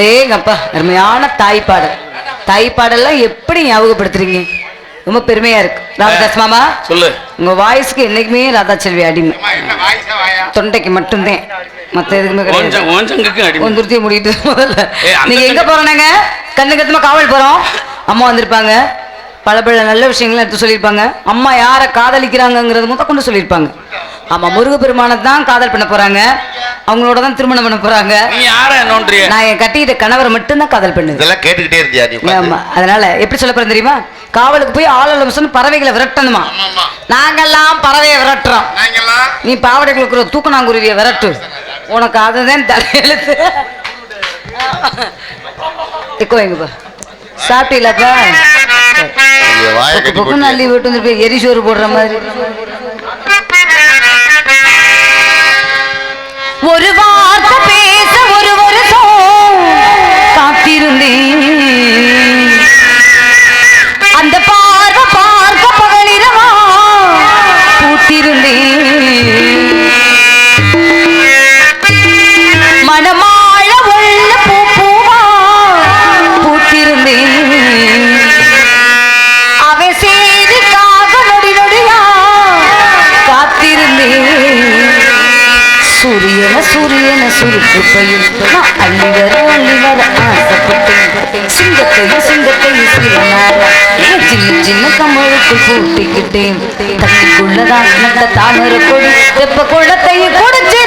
டேங்கப்பா அருமையான தாய்ப்பாடல். தாய்ப்பாடெல்லாம் எப்படி ஞாபகப்படுத்துறீங்க? ரொம்ப பெருமையா இருக்கு. ராமதாஸ் மாமா சொல்லு. உங்க வாய்ஸ்க்கு என்னைக்குமே ராதா செல்வி அடிமை தொண்டைக்கு மட்டும்தான். மத்த எதுக்குமே ஒந்துருத்தி முடிட்டு முதல்ல. நீங்க எங்க போறோம்னாங்க கண்ணு கத்துமா காவல் போறோம்? அம்மா வந்திருப்பாங்க. பல பல நல்ல விஷயங்களை எடுத்து சொல்லியிருப்பாங்க. அம்மா யாரை காதலிக்கிறாங்கங்கிறது முத கொண்டு சொல்லியிருப்பாங்க. ஆமா முருகப்பெருமானை தான் காதல் பண்ண போறாங்க. அவங்களோட தான் திருமணம் பண்ண போறாங்க. நீ யார நோன்றிய? நான் என் கட்டிக்கிட்ட கணவரை மட்டும்தான் காதல் பண்ணுது. இதெல்லாம் கேட்டுக்கிட்டே இருந்தியா நீ? ஆமா அதனால எப்படி சொல்ல போறேன் தெரியுமா? காவலுக்கு போய் ஆளலம்சன் பறவைகளை விரட்டணுமா? நாங்கெல்லாம் பறவையை விரட்டுறோம். நீ பாவடைக்குள்ள இருக்கிற தூக்கணாங்குருவியை விரட்டு. உனக்கு அதுதான் தலையெழுத்து எக்கோ எங்கப்பா சாப்பிட்டீங்களப்பா உங்க வாயை கட்டி பொக்கு போட்டு. அள்ளி விட்டு வந்து போய் எரிசோறு போடுற மாதிரி. ஒரு வார்த்தை பேச ஒரு வருஷம் காத்திருந்தேன். அந்த பார்வை பார்க்க பகலிரவா பூத்திருந்தேன். மனமாழ உள்ள பூ பூவா பூத்திருந்தேன். அவன் செய்திக்காக நொடி நொடியா காத்திருந்தேன். சூரியன சுருக்கு பையில் அள்ளி வர அள்ளி வர ஆசைப்பட்டேன். சிங்கத்தையும் சிங்கத்தையும் சிறனாரா சின்ன சின்ன கம்பளுக்குள் பூட்டிக்கிட்டேன். தண்ணிக்குள்ளதான் நல்ல தாமரை கொடி வெப்ப குளத்தையும் குடிச்சிருக்கேன்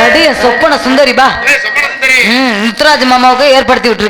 அடி சொப்பன சுந்தரி பா. மாமாவுக்கு ஏற்படுத்தி விட்டுருக்கேன்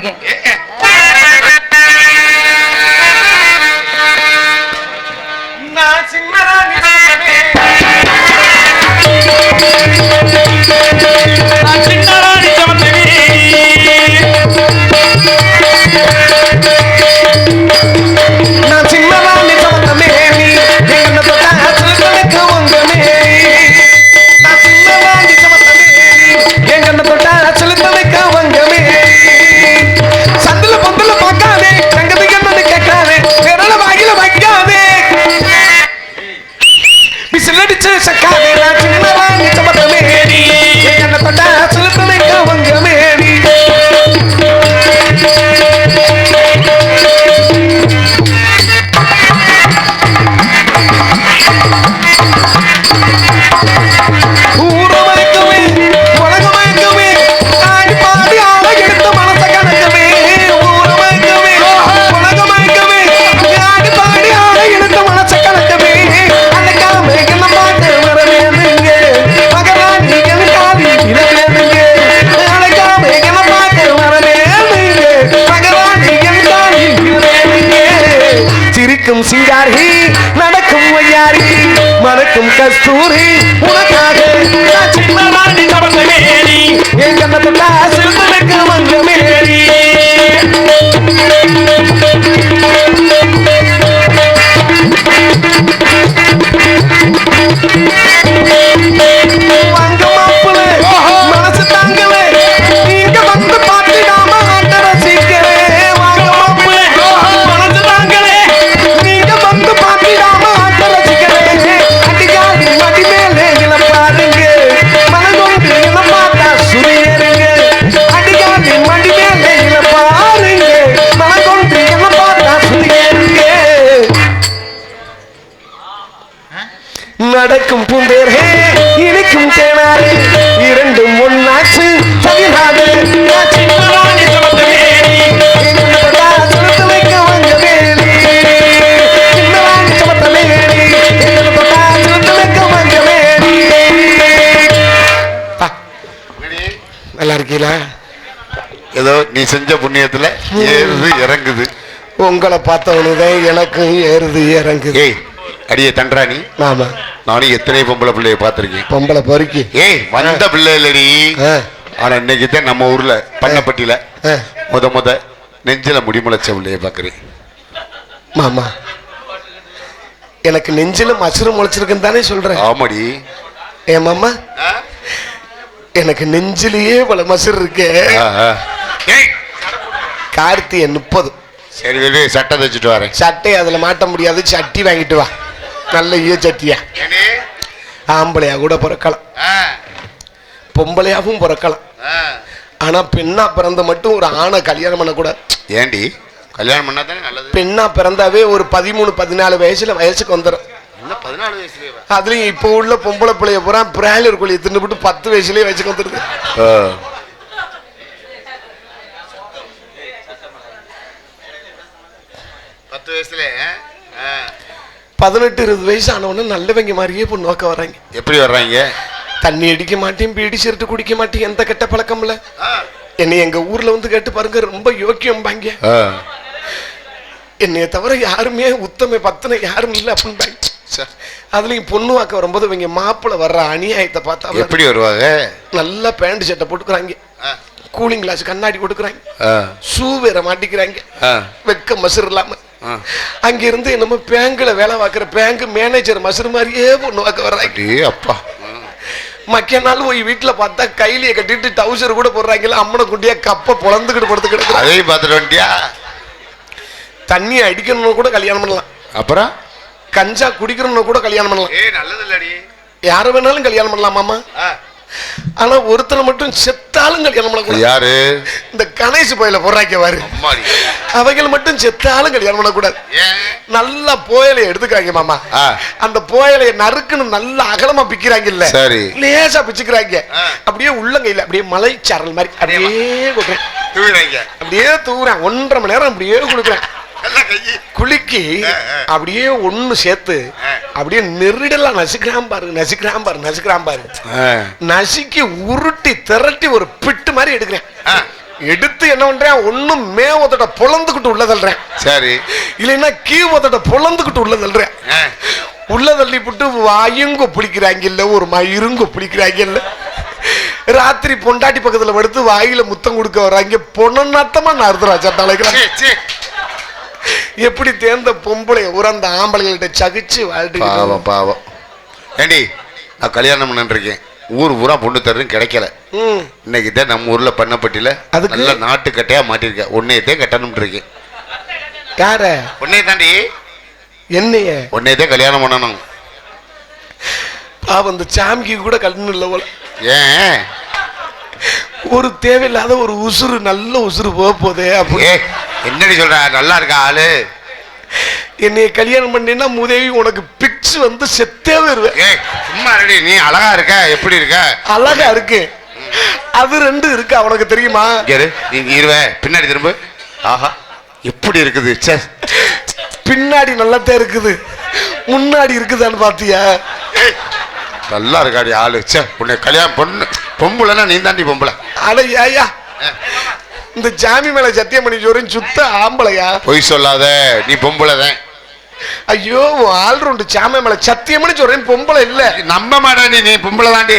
சிரிக்கும் சிங்காரி நடக்கும் வையாரி மறக்கும் கஸ்தூரி உனக்காக சின்ன ராணி கவர்ந்த மேரி என் கண்ணத்துல சிறுத்தனுக்கு வந்த மேரி பா, நல்லா இருக்கீங்களா? ஏதோ நீ செஞ்ச புண்ணியத்துல ஏறுது இறங்குது. உங்களை பார்த்தவனுதான் எனக்கும் ஏறுது இறங்குது. ஏய் அடியே தண்டராணி ஆமா. நானும் எத்தனை பொம்பளை பிள்ளைய பார்த்திருக்கேன். பொம்பளை பொறுக்கி. ஏய் வந்த பிள்ளை இல்லடி ஆனா இன்னைக்கு தான் நம்ம ஊர்ல பண்ணப்பட்டியில. முத முத நெஞ்சில முடிமுளைச்ச பிள்ளைய பாக்குறேன் மாமா எனக்கு நெஞ்சில மசுறு முளைச்சிருக்குன்னு தானே சொல்றேன். ஆமாடி. ஏன் மாமா எனக்கு நெஞ்சிலேயே பல மசுறு இருக்கு. கார்த்திகை முப்பது. சரி சட்டை தைச்சிட்டு வரேன். சட்டை அதுல மாட்ட முடியாது சட்டி வாங்கிட்டு வா. நல்ல ஈய சட்டியா ஆம்பளையா கூட பிறக்கலாம். பொம்பளையாவும் பிறக்கலாம். ஆனா பெண்ணா பிறந்த மட்டும் ஒரு ஆணை கல்யாணம் பண்ணக்கூடாது ஏண்டி? கல்யாணம் பண்ணா தானே நல்லது. பெண்ணா பிறந்தாவே ஒரு பதிமூணு பதினாலு வயசுல வயசுக்கு வந்துடும் பதினாலு வயசுலயே அதுலயும் இப்போ உள்ள பொம்பளை பிள்ளைய பூரா பிராய்லர் கோழியை தின்னுபிட்டு பத்து வயசுலயே வயசுக்கு வந்துருது. பத்து வயசுல பதினெட்டு இருபது வயசு ஆனவொடனே நல்லவங்க மாதிரியே பொண்ணு நோக்க வர்றாங்க. எப்படி வர்றாங்க? தண்ணி அடிக்க மாட்டேன் பீடி சிரட்டு குடிக்க மாட்டேன் எந்த கெட்ட பழக்கம் இல்ல என்னை எங்க ஊர்ல வந்து கேட்டு பாருங்க ரொம்ப யோக்கியம் பாங்க. என்னைய தவிர யாருமே உத்தம பத்தனை யாரும் இல்லை அப்படின்பாங்க ச. அதுலயும் பொண்ணு வாக்க வரும்போது இவங்க மாப்பிள்ளை வர்ற அநியாயத்தை பார்த்தா எப்படி வருவாங்க? நல்லா பேண்ட் சட்டை போட்டுக்கிறாங்க. கூலிங் கிளாஸ் கண்ணாடி போட்டுக்கிறாங்க ஆ. ஷூ வேற மாட்டிக்கிறாங்க. வெக்க மசுறு இல்லாம. ஆ. அங்க இருந்து நம்ம பேங்க்ல வேலை பார்க்குற பேங்க் மேனேஜர் மசுறு மாதிரியே பொண்ணு வாக்க வர்றாங்க. அப்பா. மக்கிய நாள் போய் வீட்டுல பார்த்தா கைலிய கட்டிட்டு டவுசர் கூட போடுறாங்கல்ல அம்மனை குண்டியா கப்ப பொழந்துக்கிட்டு படுத்து கிடக்குறாங்க அதையும் பார்த்துட்டு தண்ணி அடிக்கணும்னு கூட கல்யாணம் பண்ணலாம். அப்புறம்? கஞ்சா குடிக்கணும்னு கூட கல்யாணம் பண்ணலாம். ஏ நல்லது இல்லடி. யார வேணாலும் கல்யாணம் பண்ணலாம் மாமா. ஆனா ஒருத்தனை மட்டும் செத்தாலும் கல்யாணம் பண்ணக்கூடாது யாரு? இந்த கணேஷ் போயில அம்மாடி. அவைகள் மட்டும் செத்தாலும் கல்யாணம் பண்ணக்கூடாது நல்லா போயலை எடுத்துக்கிறாங்க மாமா. அந்த போயலைய நறுக்குன்னு நல்லா அகலமா பிக்கிறாங்கல்ல. சரி. லேசா பிச்சுக்கிறாங்க. அப்படியே உள்ளங்கையில அப்படியே மலைச்சாரல் மாதிரி அப்படியே கொடுக்குறேன். அப்படியே தூக்குறேன் ஒன்றரை மணி நேரம் அப்படியே கொடுக்குறேன். குலுக்கி. அப்படியே ஒண்ணு சேர்த்து. அப்படியே நெருடலாம் நசுக்கிறான் பாரு நசுக்கிறான் பாரு நசுக்கிறான் பாரு. நசுக்கி உருட்டி திரட்டி ஒரு பிட்டு மாதிரி எடுக்கிறேன். எடுத்து என்ன பண்றேன்? ஒண்ணும் மேவத்தோட பொழந்துக்கிட்டு உள்ள தள்ளுறேன். சரி. இல்லைன்னா கீவத்தோட பொழந்துக்கிட்டு உள்ள தள்ளுறேன். உள்ள தள்ளி புட்டு வாயுங்க பிடிக்கிறாங்க இல்ல ஒரு மயிருங்க பிடிக்கிறாங்க இல்ல. ராத்திரி பொண்டாட்டி பக்கத்துல படுத்து வாயில முத்தம் கொடுக்க வர்றாங்க. பொண்ணத்தமா நறுத்துறா தலைக்கு சீ, சீ. எப்படி தேர்ந்த பொம்பளை உறந்த ஆம்பளைகள்கிட்ட சகிச்சு வாழ்ந்துக்கிட்டு பாவம் பாவம். ஏண்டி நான் கல்யாணம் பண்ணிருக்கேன் ஊர் பூரா பொண்ணு தருன்னு கிடைக்கல. ம். இன்னைக்கு தான் நம்ம ஊர்ல பண்ணப்பட்டில அதுக்கு? நல்ல நாட்டு கட்டையா மாட்டிருக்கேன் உன்னையத்தே கட்டணும்னு இருக்கேன் யார? உன்னைய தாண்டி? என்னைய? உன்னையத்தே கல்யாணம் பண்ணணும். பாவம் இந்த சாமிக்கு கூட கண்ணு இல்ல போல. ஏன்? ஒரு தேவையில்லாத ஒரு உசுறு நல்ல உசுறு போக போதே அப்படி. என்னடி சொல்ற? நல்லா இருக்கா ஆளு? என்னைய கல்யாணம் பண்ணினா முதவி உனக்கு பிக்ஸ் வந்து செத்தே வருவேன் சும்மா ரெடி நீ அழகா இருக்க எப்படி இருக்க? அழகா இருக்கு. அது ரெண்டு இருக்கு அவனுக்கு தெரியுமா? இருவ பின்னாடி திரும்ப. ஆஹா எப்படி இருக்குது? ச்சே. பின்னாடி நல்லாத்தான் இருக்குது. முன்னாடி இருக்குதான்னு பாத்தியா? நல்லா இருக்காடி ஆளு. ச்சே உன்னை கல்யாணம் பொண்ணு பொம்பளைன்னா நீ தாண்டி பொம்பளை. அட ஏயா இந்த ஜாமி மேல சத்தியம் பண்ணி சொல்றேன் சுத்த ஆம்பளையா? பொய் சொல்லாத நீ பொம்பளை தான் ஐயோ ஆல்ரவுண்டு சாமி மேல சத்தியம் பண்ணி சொல்றேன் பொம்பளை இல்ல. நம்ப மாட்டேன் நீ பொம்பளை தாண்டி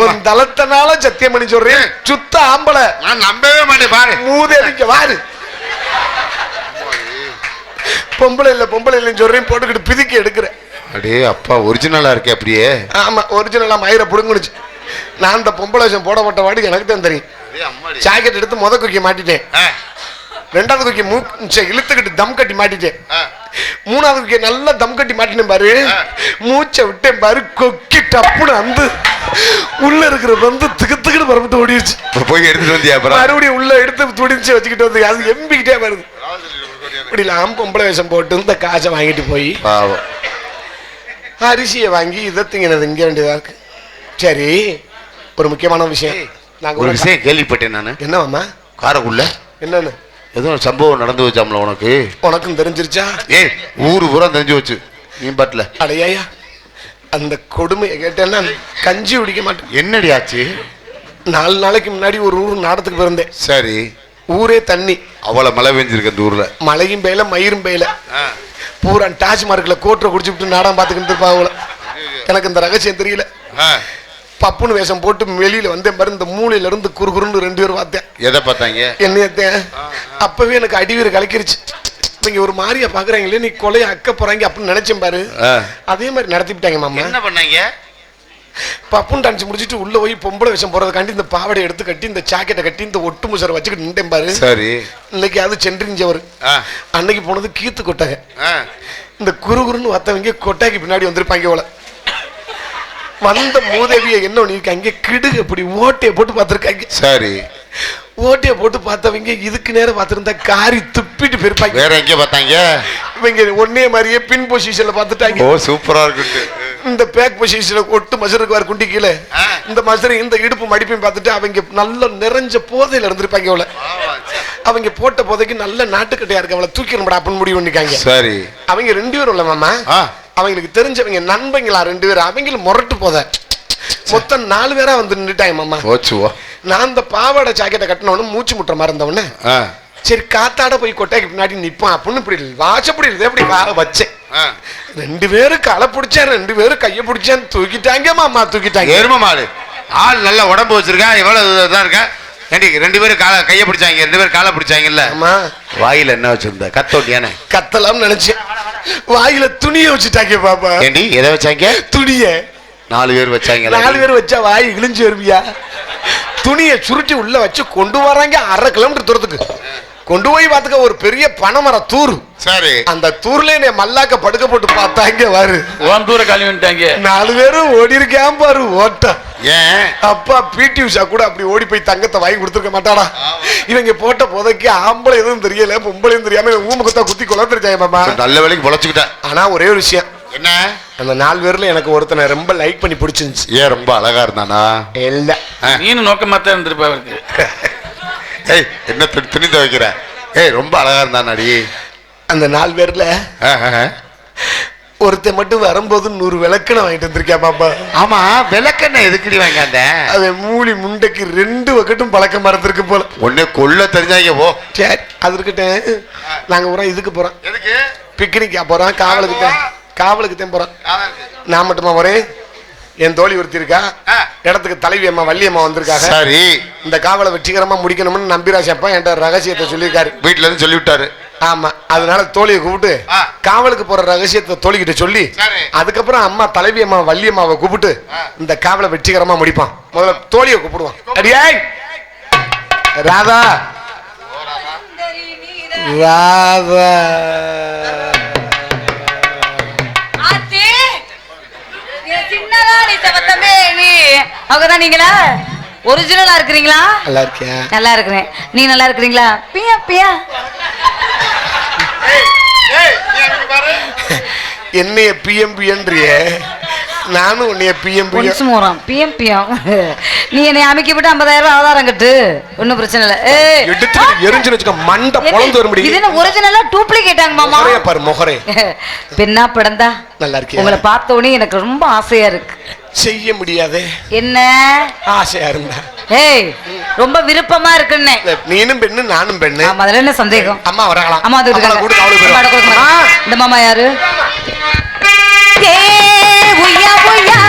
உன் தளத்தனால சத்தியம் பண்ணி சொல்றேன் சுத்த ஆம்பளை. நான் நம்பவே மாட்டேன் பாரு. மூதேவிக்க வாரு. பொம்பளை இல்ல பொம்பளை இல்லைன்னு சொல்றேன் போட்டுக்கிட்டு பிதிக்கி எடுக்கிறேன். அடே அப்பா ஒரிஜினலா இருக்கே அப்படியே. ஆமா ஒரிஜினலா மயிரை புடுங்குனுச்சு. நான் இந்த பொம்பளை வேஷம் போடப்பட்ட வாடி எனக்கு தான் தெரியும். ஜாக்கெட் எடுத்து முத குக்கி மாட்டிட்டேன். ரெண்டாவது குக்கி மூச்சை இழுத்துக்கிட்டு தம் கட்டி மாட்டிட்டேன். மூணாவது குக்கி நல்லா தம் கட்டி மாட்டினேன் பாரு. மூச்சை விட்டேன் பாரு. கொக்கி டப்புன்னு வந்து உள்ள இருக்கிற வந்து திக்கு திக்குன்னு பரப்பிட்டு ஓடிடுச்சு போய் எடுத்துட்டு வந்தியா மறுபடியும் உள்ள எடுத்து துடிச்சு வச்சுக்கிட்டு வந்து அது எம்பிக்கிட்டே வருது. இப்படி இல்லாம பொம்பளை வேஷம் போட்டு இந்த காசை வாங்கிட்டு போய் பாவம். அரிசியை வாங்கி இதை திங்கினது இங்க வேண்டியதா இருக்கு. சரி ஒரு முக்கியமான விஷயம். நாங்க ஒரு விஷயம் கேள்விப்பட்டேன் நானு. என்னவாம்மா காரக்குள்ள என்னன்னு? ஏதோ சம்பவம் நடந்து வச்சாம்ல உனக்கு? உனக்கும் தெரிஞ்சிருச்சா? ஏய் ஊரு பூரா தெரிஞ்சு வச்சு நீ பாட்டுல. அடையா அந்த கொடுமையை கேட்டேன்னா கஞ்சி குடிக்க மாட்டேன். என்னடி ஆச்சு? நாலு நாளைக்கு முன்னாடி ஒரு ஊர் நாடத்துக்கு பிறந்தேன் சரி. ஊரே தண்ணி. அவ்வளவு மழை பெஞ்சிருக்கு அந்த ஊர்ல. மழையும் பெய்யல மயிரும் பெய்யல. பூரா டாஸ்மார்க்கில் கோட்டரை குடிச்சு விட்டு நாடகம் பார்த்துக்கிட்டு இருப்பாங்கள எனக்கு இந்த ரகசியம் தெரியல. பப்புன்னு வேஷம் போட்டு வெளியில வந்தேன் பாரு இந்த மூலையில இருந்து குறுகுறுன்னு ரெண்டு பேரும் பார்த்தேன். எதை பார்த்தாங்க? என்னையத்தேன் அப்பவே எனக்கு அடிவீர் கலக்கிருச்சு. நீங்க ஒரு மாதிரியா பாக்குறாங்களே நீ கொலைய அக்க போறாங்க அப்படின்னு நினைச்சேன் பாரு. அதே மாதிரி நடத்திவிட்டாங்க மாமா. என்ன பண்ணாங்க? பப்புன்னு டான்ஸ் முடிச்சிட்டு உள்ள போய் பொம்பளை விஷம் போறதுக்காண்டி இந்த பாவாடை எடுத்து கட்டி இந்த ஜாக்கெட்டை கட்டி இந்த ஒட்டு முசரை வச்சுக்கிட்டு நின்றேன் பாரு. சரி. இன்னைக்கு அது சென்றிஞ்சவர் அன்னைக்கு போனது கீத்து கொட்டகை. இந்த குறுகுறுன்னு வத்தவங்க கொட்டாய்க்கு பின்னாடி வந்திருப்பாங்க போல. வந்த மூதேவிய என்ன பண்ணிருக்காங்க கிடுகு அப்படி ஓட்டையை போட்டு பார்த்திருக்காங்க. சரி. ஓட்டையை போட்டு பார்த்தவங்க இதுக்கு நேரம் பார்த்திருந்தா காரி துப்பிட்டு போயிருப்பாங்க. வேற எங்க பார்த்தாங்க? இவங்க ஒன்னே மாதிரியே பின் பொசிஷன்ல பார்த்துட்டாங்க. ஓ சூப்பரா இருக்கு இந்த பேக் பொசிஷன்ல ஒட்டு மசருக்கு வர குண்டி கீழே. இந்த மசரு இந்த இடுப்பு மடிப்பையும் பார்த்துட்டு அவங்க நல்ல நிறைஞ்ச போதையில இருந்திருப்பாங்க அவளை. அவங்க போட்ட போதைக்கு நல்ல நாட்டுக்கட்டையா இருக்கு. அவளை தூக்கிடணும்டா அப்படின்னு முடிவு பண்ணிக்காங்க சரி. அவங்க ரெண்டு பேரும் இல்ல மாமா. அவங்களுக்கு தெரிஞ்சவங்க நண்பங்களா ரெண்டு பேரும் அவங்களும் முரட்டு போத. மொத்தம் நாலு பேரா வந்து நின்றுட்டாங்க மாமா. போச்சுவோ. நான் இந்த பாவாடை ஜாக்கெட்டை கட்டினவனு மூச்சு முட்டுற மாதிரி இருந்தவொடனே சரி காத்தாட போய் கொட்டைக்கு பின்னாடி நிப்பான். அப்படின்னு இப்படி வாசப்படி இருந்தே அப்படி காலை வச்சேன். ரெண்டு பேரும் களை பிடிச்சேன் ரெண்டு பேரும் கையை பிடிச்சேன் தூக்கிட்டாங்க மாமா தூக்கிட்டாங்க. எரும மாடு. ஆள் நல்ல உடம்பு வச்சிருக்கான் எவ்வளவு இதாக இருக்கா? ஏண்டி ரெண்டு பேரும் காலை கையை பிடிச்சாங்க ரெண்டு பேரும் காலை பிடிச்சாங்கல்ல? ஆமா. வாயில என்ன வச்சிருந்த? கத்தோட்டியானே கத்தலாம்னு நினைச்சேன். வாயில துணிய வச்சுட்டாங்க பாப்பா. ஏண்டி எதை வச்சாங்க? துணிய. நாலு பேர் வச்சாங்க. நாலு பேர் வச்சா வாய் இழிஞ்சு வருவியா துணியை சுருட்டி உள்ள வச்சு கொண்டு வராங்க அரை கிலோமீட்டர் தூரத்துக்கு. கொண்டு போய் பார்த்துக்க ஒரு பெரிய பனைமர தூர் சரி. அந்த தூர்ல என்னை மல்லாக்க படுக்க போட்டு பார்த்தாங்க வாரு உன் தூர கழுவி வந்துட்டாங்க நாலு பேரும் ஓடி இருக்கான் பாரு ஓட்டம் ஏன்? அப்பா பிடி உஷா கூட அப்படி ஓடி போய் தங்கத்தை வாங்கி கொடுத்துருக்க மாட்டாடா. இவங்க போட்ட புதைக்கு ஆம்பளை எதுவும் தெரியல பொம்பளையும் தெரியாம இவன் ஊம குத்தா குளத்துருச்சாங்க மாமா நல்ல வேலைக்கு பொழைச்சுக்கிட்டேன் ஆனா ஒரே ஒரு விஷயம். என்ன? அந்த நாலு பேர்ல எனக்கு ஒருத்தனை ரொம்ப லைக் பண்ணி பிடிச்சிருந்துச்சு. ஏன் ரொம்ப அழகா இருந்தானா? இல்ல. நீனு நோக்கமா தான் இருந்திருப்பா அவருக்கு. ஏய் என்ன துணி துணி துவைக்கிற? ஏய் ரொம்ப அழகா இருந்தானாடி. அந்த நாலு பேர்ல ஒருத்தன் மட்டும் வரும்போது நூறு விளக்கணை வாங்கிட்டு வந்திருக்கேன் பாப்பா? ஆமா விளக்கெண்ணெய் எதுக்குடி வாங்காந்த அவன் மூலி முண்டைக்கு ரெண்டு வக்கட்டும் பழக்கம் மறந்துருக்கு போல. ஒண்ணு கொல்ல தெரிஞ்சாங்க போ. சரி அது இருக்கட்டும். நாங்க போறோம் இதுக்கு போறோம். எதுக்கு? பிக்னிக்கா போறோம். காவலுக்கு தான். காவலுக்கு தான் போறோம். நான் மட்டுமா வரேன் என் தோழி ஒருத்தி இருக்கா. இடத்துக்கு தலைவி அம்மா வள்ளி அம்மா வந்திருக்காங்க. சரி. இந்த காவலை வெற்றிகரமா முடிக்கணும்னு நம்பிராஜ் அப்பா என்கிட்ட ரகசியத்தை சொல்லியிருக்காரு. வீட்டுல இருந்து சொல்லி விட்டாரு ஆமா அதனால தோழியை கூப்பிட்டு. காவலுக்கு போற ரகசியத்தை தோழிக்கிட்ட சொல்லி. அதுக்கப்புறம் அம்மா தலைவி அம்மா வள்ளி அம்மாவை கூப்பிட்டு இந்த காவலை வெற்றிகரமா முடிப்பான். முதல்ல தோழியை கூப்பிடுவான். அடியாய் ராதா. ராதா. அவங்கதான் நீங்களா? ஒரிஜினலா இருக்கிறீங்களா? நல்லா இருக்கியா நல்லா இருக்கிறேன். நீ நல்லா இருக்கிறீங்களா? பியா பியா என்னைய பிஎம் பிஎன்றிய. நானும் உன்னைய பிஎம் பிஎம். ஒன்ஸ் மோறான் பிஎம் பிஎம் நீ என்னை அமைக்கி விட்டு ஐம்பதாயிரம் ரூபாய் ஆதாரம் கட்டு. ஒன்றும் பிரச்சனை இல்லை. ஏய். எடுத்து எரிஞ்சுன்னு வச்சுக்க மண்டை பொழந்து வர இது முடியும் என்ன ஒரிஜினலா டூப்ளிகேட்டாங்க மாமா? முகரைய பாரு முகரே. பெண்ணா பிறந்தா நல்லா இருக்கியா? உங்களை பார்த்த உடனே எனக்கு ரொம்ப ஆசையா இருக்கு. செய்ய முடியாதே. என்ன? ஆசையா இருந்தா. ஏய் ரொம்ப விருப்பமா இருக்குன்னே. நீனும் பெண்ணு நானும் பெண்ணு. ஆமா அதுல என்ன சந்தேகம்? அம்மா வராங்களாம் அம்மா அது போயிடுவோம். இந்த மாமா யாரு? ஏ, உய்யா, உய்யா.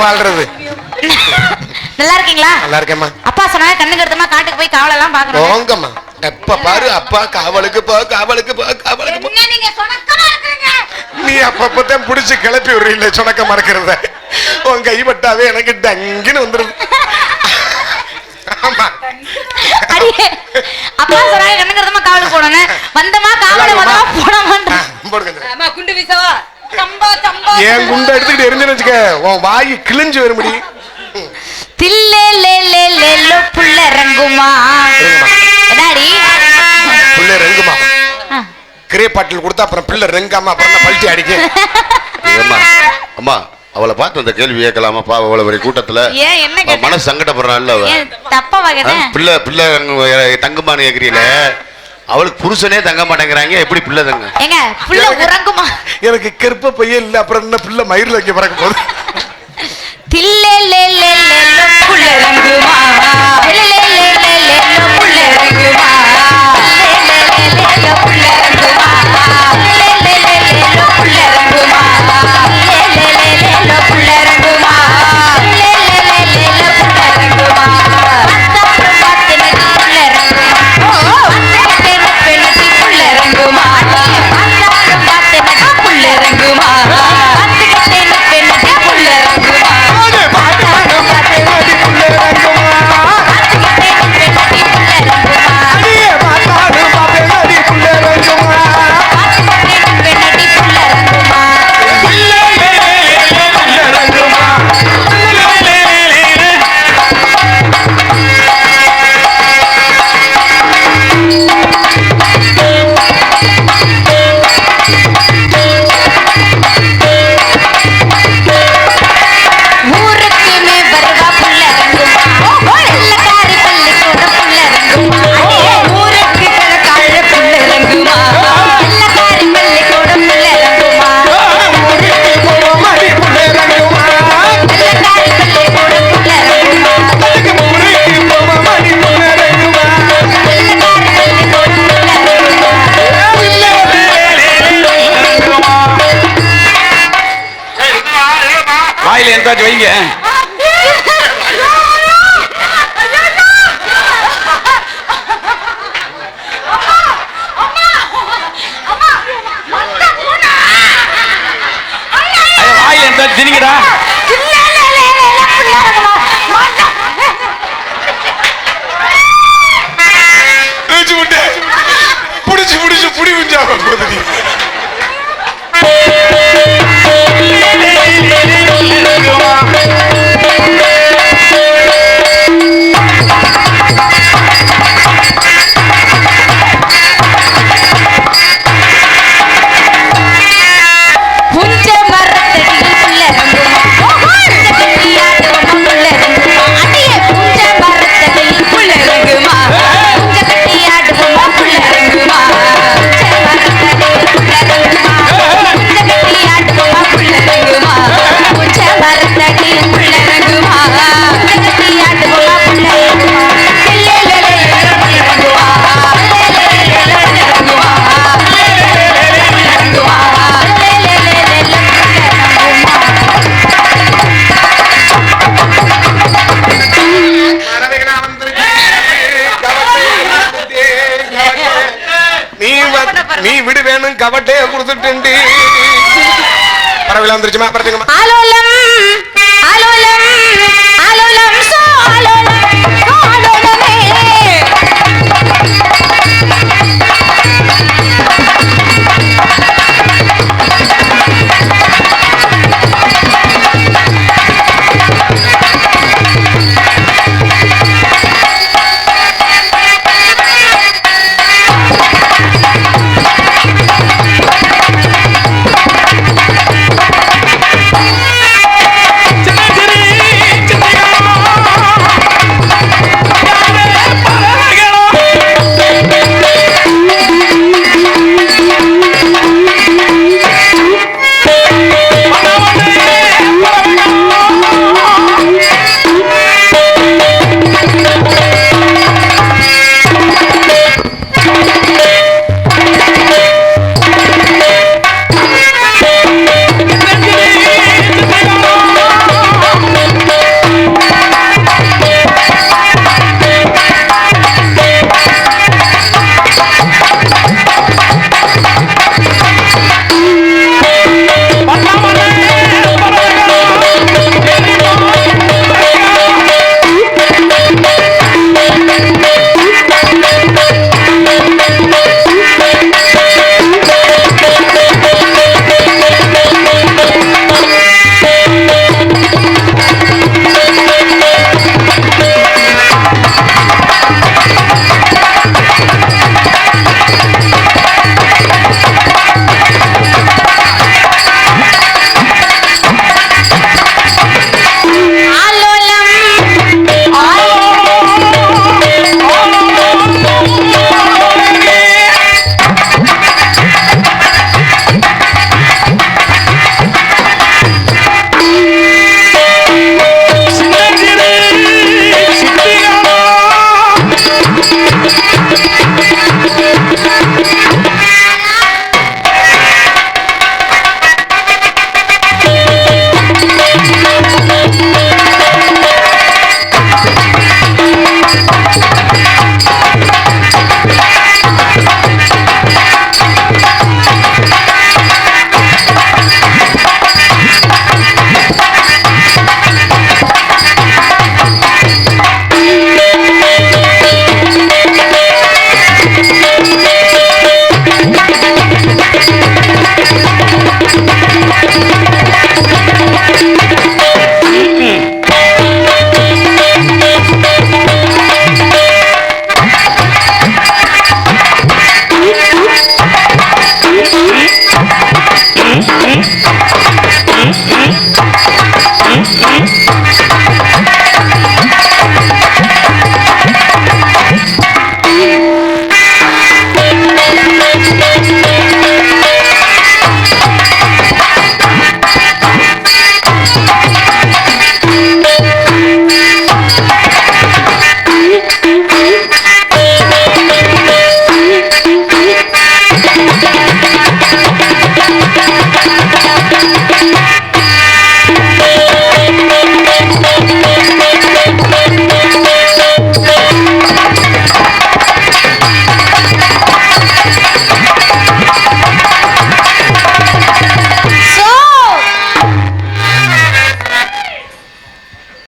வாழ்றது. நல்லா இருக்கீங்களா நல்லா இருக்கேம்மா அப்பா சொன்னாங்க கண்ணு கருத்தமா காட்டுக்கு போய் காவலெல்லாம் பாக்கணும் போங்கம்மா. எப்ப பாரு அப்பா காவலுக்கு போ காவலுக்கு போ காவலுக்கு போ. என்ன நீங்க சொணக்கமா இருக்கீங்க? நீ அப்பப்பதான் புடிச்சு கிளப்பி விடுறீல்ல சுணக்க மறக்கிறத உன் கைப்பட்டாவே எனக்கு டங்குன்னு வந்துருது. ஆமா. அப்பா சொன்னாங்க கண்ணு கருத்தமா காவலுக்கு போனோன்னு வந்தமா காவல வந்தமா போடுங்க குண்டு வீசவா? என் குண்டை எடுத்துக்கிட்டு எரிஞ்சுன்னு வச்சுக்க உன் வாய் கிழிஞ்சு வர முடியும் தில்லே லே லே லே லோ புள்ள ரங்குமா. பிள்ளை ரெங்குமா. கிரே பாட்டில் கொடுத்தா அப்புறம் பிள்ளை ரெங்காம அப்புறம் பல்ட்டி அடிக்க? அம்மா அம்மா அவளை பார்த்து அந்த கேள்வி கேட்கலாமா? பா அவ்வளவு பெரிய கூட்டத்துல ஏன் என்ன அவ கேட்ட மனசு வகனே பிள்ளை பிள்ளை அங்க தங்கம்மான்னு கேக்குறீல அவளுக்கு புருஷனே தங்க மாட்டேங்கிறாங்க எப்படி பிள்ளை தங்க ஏங்க புள்ள உறங்குமா எனக்கு கருப்ப பையன் இல்ல அப்புறம் என்ன பிள்ளை மயிரில் வைக்க பிறக்க போகுது தில்லே லே லே லே லோ புள்ள ரங்குமா லே லே லே லே லே லோ புள்ள ரங்குமா லே லே லே லே லோ புள்ள ரங்குமா லே லே லே லே லோ புள்ள ரங்குமா வாயில எந்தாச்சும் வைங்க. ஐயா, வாயில எந்தாச்சும் புடிச்சு புடிச்சு புடி குஞ்சாம போகுது Menteri Jemaah Pertama.